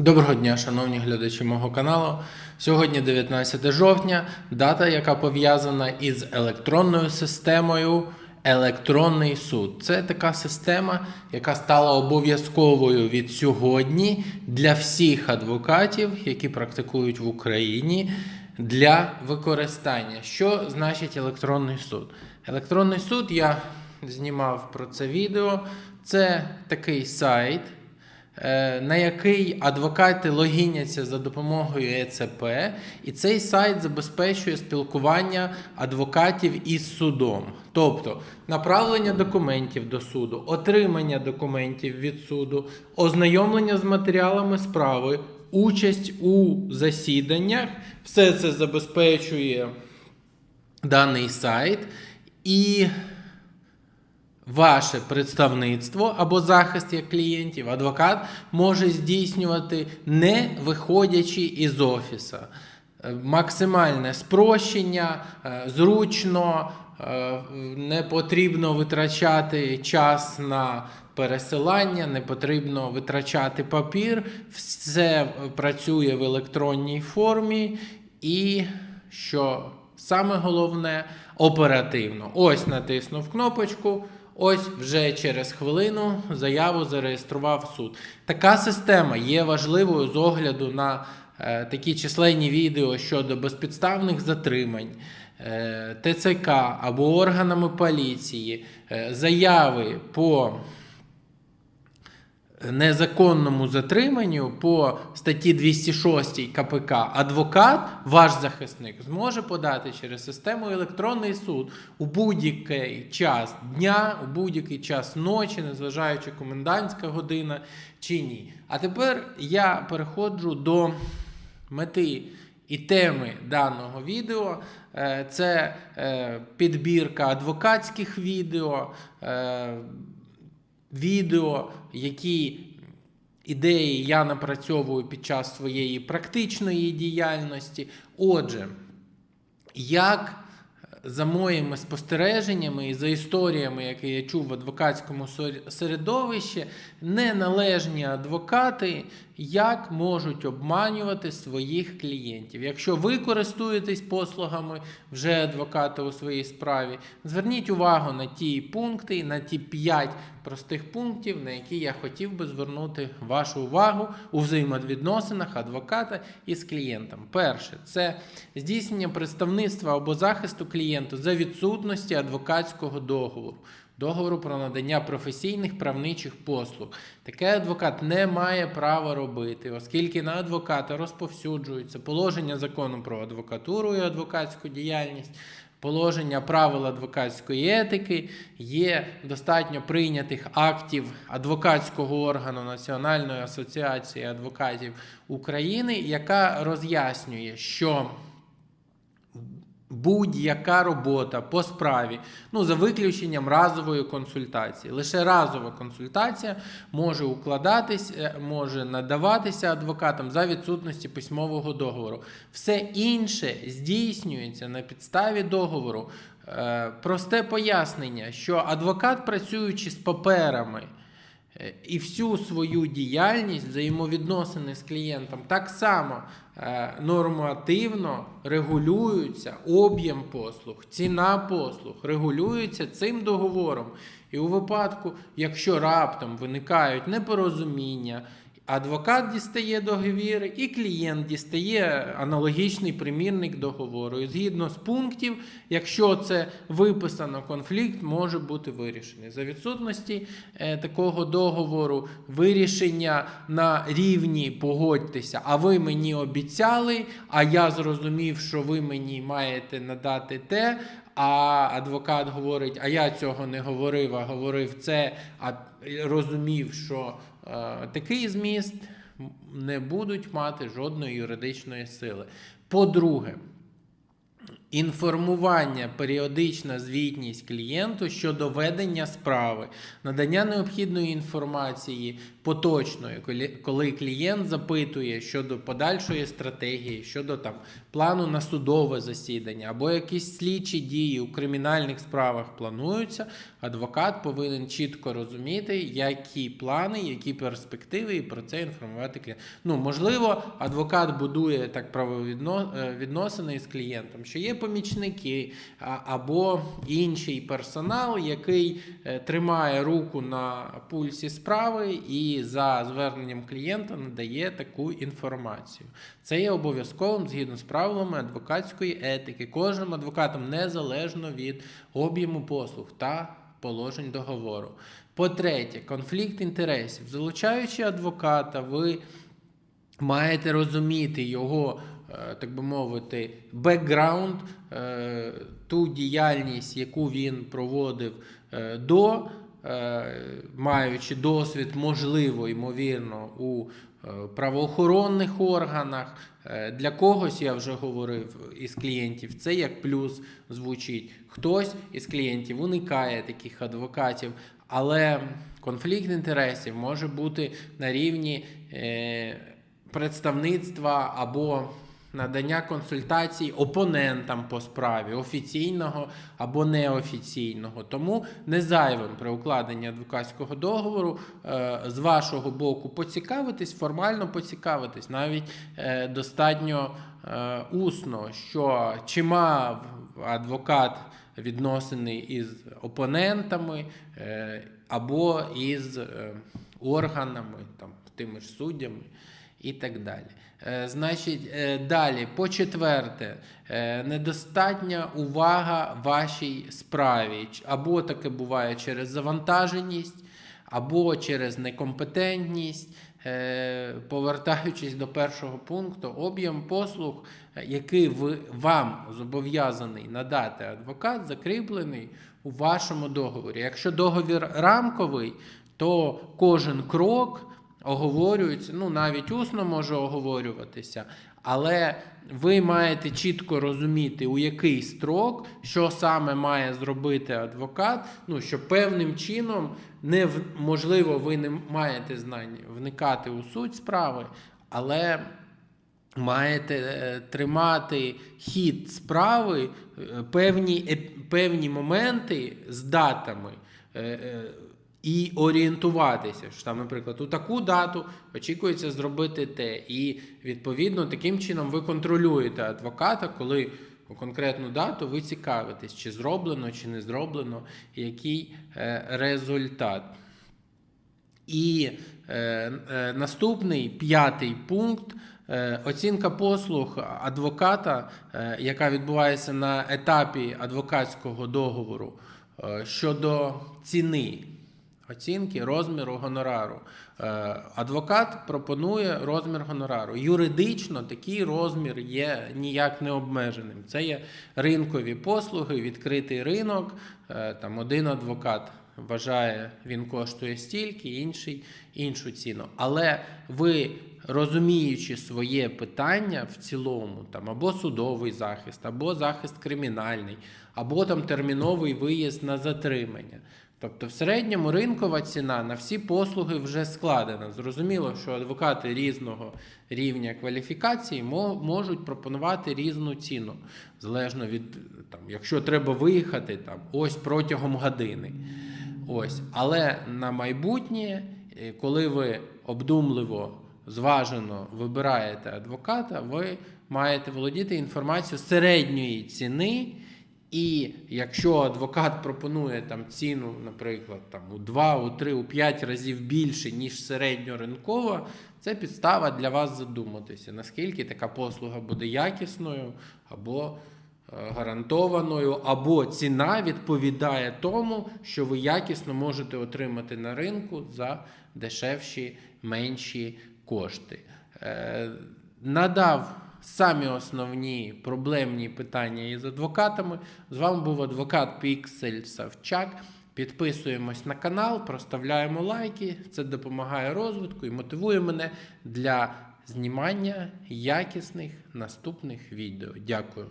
Доброго дня, шановні глядачі мого каналу. Сьогодні 19 жовтня, дата, яка пов'язана із електронною системою Електронний суд. Це така система, яка стала обов'язковою від сьогодні для всіх адвокатів, які практикують в Україні для використання. Що значить електронний суд? Електронний суд я знімав про це відео. Це такий сайт на який адвокати логіняться за допомогою ЕЦП, і цей сайт забезпечує спілкування адвокатів із судом, тобто направлення документів до суду, отримання документів від суду, ознайомлення з матеріалами справи, участь у засіданнях. Все це забезпечує даний сайт. І ваше представництво або захист як клієнтів, адвокат може здійснювати не виходячи із офіса. Е, Максимальне спрощення, е, зручно, е, не потрібно витрачати час на пересилання, не потрібно витрачати папір. Все працює в електронній формі і що саме головне оперативно. Ось натиснув кнопочку. Ось вже через хвилину заяву зареєстрував суд. Така система є важливою з огляду на е, такі численні відео щодо безпідставних затримань. е, ТЦК або органами поліції, е, заяви по незаконному затриманню по статті 206 КПК адвокат, ваш захисник, зможе подати через систему електронний суд у будь-який час дня, у будь-який час ночі, незважаючи комендантська година чи ні. А тепер я переходжу до мети і теми даного відео. Е, Це е, підбірка адвокатських відео. Е, відео, які ідеї я напрацьовую під час своєї практичної діяльності. Отже, як за моїми спостереженнями і за історіями, які я чув в адвокатському середовищі, неналежні адвокати як можуть обманювати своїх клієнтів. Якщо ви користуєтесь послугами вже адвоката у своїй справі, зверніть увагу на ті пункти, на ті п'ять простих пунктів, на які я хотів би звернути вашу увагу у взаємовідносинах адвоката із клієнтом. Перше, це здійснення представництва або захисту клієнту за відсутності адвокатського договору. Договору про надання професійних правничих послуг. Таке адвокат не має права робити, оскільки на адвоката розповсюджуються положення закону про адвокатуру і адвокатську діяльність, положення правил адвокатської етики, є достатньо прийнятих актів адвокатського органу Національної асоціації адвокатів України, яка роз'яснює, що будь-яка робота по справі, ну за виключенням разової консультації. Лише разова консультація може укладатись, е, може надаватися адвокатам за відсутності письмового договору. Все інше здійснюється на підставі договору. Е, Просте пояснення, що адвокат, працюючи з паперами, і всю свою діяльність, взаємовідносини з клієнтом так само е, нормативно регулюються об'єм послуг, ціна послуг регулюється цим договором. І у випадку, якщо раптом виникають непорозуміння, Адвокат дістає договір, і клієнт дістає аналогічний примірник договору. І згідно з пунктів, якщо це виписано, конфлікт може бути вирішений. За відсутності е, такого договору, вирішення на рівні погодьтеся, а ви мені обіцяли, а я зрозумів, що ви мені маєте надати те. А адвокат говорить, а я цього не говорив, а говорив це, а розумів, що такий зміст не будуть мати жодної юридичної сили. По-друге, Інформування, періодична звітність клієнту щодо ведення справи, надання необхідної інформації поточної, коли- клієнт запитує щодо подальшої стратегії, щодо там плану на судове засідання або якісь слідчі дії у кримінальних справах плануються, адвокат повинен чітко розуміти, які плани, які перспективи, і про це інформувати клієнта. Ну, можливо, адвокат будує так правовідносини із клієнтом, що є помічники або інший персонал, який е, тримає руку на пульсі справи і за зверненням клієнта надає таку інформацію. Це є обов'язковим згідно з правилами адвокатської етики. Кожним адвокатом незалежно від об'єму послуг та положень договору. По-третє, конфлікт інтересів. Залучаючи адвоката, ви маєте розуміти його, е, так би мовити, бекграунд, е, ту діяльність, яку він проводив е, до, маючи досвід, можливо, ймовірно, у правоохоронних органах. Для когось я вже говорив із клієнтів, це як плюс звучить. Хтось із клієнтів уникає таких адвокатів, але конфлікт інтересів може бути на рівні представництва або надання консультацій опонентам по справі, офіційного або неофіційного. Тому не зайвим при укладенні адвокатського договору е, з вашого боку поцікавитись, формально поцікавитись, навіть е, достатньо е, усно, що чи мав адвокат відносини із опонентами або із органами, там, тими ж суддями і так далі. Е, Значить, е, далі, по четверте, е, недостатня увага вашій справі. Або таке буває через завантаженість, або через некомпетентність. Повертаючись до першого пункту, об'єм послуг, який ви, вам зобов'язаний надати адвокат, закріплений у вашому договорі. Якщо договір рамковий, то кожен крок оговорюється, ну навіть усно може оговорюватися, але ви маєте чітко розуміти, у який строк, що саме має зробити адвокат, ну що певним чином не в- можливо, ви не маєте знань вникати у суть справи, але маєте е, тримати хід справи, е, певні, певні моменти з датами. І орієнтуватися, що там, наприклад, у таку дату очікується зробити те. І відповідно таким чином ви контролюєте адвоката, коли у конкретну дату ви цікавитесь, чи зроблено, чи не зроблено, який е, результат. І е, е, наступний п'ятий пункт е, оцінка послуг адвоката, е, яка відбувається на етапі адвокатського договору щодо ціни. Оцінки розміру гонорару. Е, Адвокат пропонує розмір гонорару. Юридично такий розмір є ніяк не обмеженим. Це є ринкові послуги, відкритий ринок. Е, Там один адвокат вважає, він коштує стільки, інший іншу ціну. Але ви, розуміючи своє питання в цілому, там або судовий захист, або захист кримінальний, або там терміновий виїзд на затримання. Тобто в середньому ринкова ціна на всі послуги вже складена. Зрозуміло, що адвокати різного рівня кваліфікації можуть пропонувати різну ціну, залежно від там, якщо треба виїхати там ось протягом години. Ось, але на майбутнє, е, коли ви обдумливо, зважено вибираєте адвоката, ви маєте володіти інформацією середньої ціни. І якщо адвокат пропонує там ціну, наприклад, там у 2, у 3, у 5 разів більше, ніж середньоринкова, це підстава для вас задуматися, наскільки така послуга буде якісною або е, гарантованою, або ціна відповідає тому, що ви якісно можете отримати на ринку за дешевші менші кошти. Е, Надав самі основні проблемні питання із адвокатами. З вами був адвокат Піксель Савчак. Підписуємось на канал, проставляємо лайки. Це допомагає розвитку і мотивує мене для знімання якісних наступних відео. Дякую.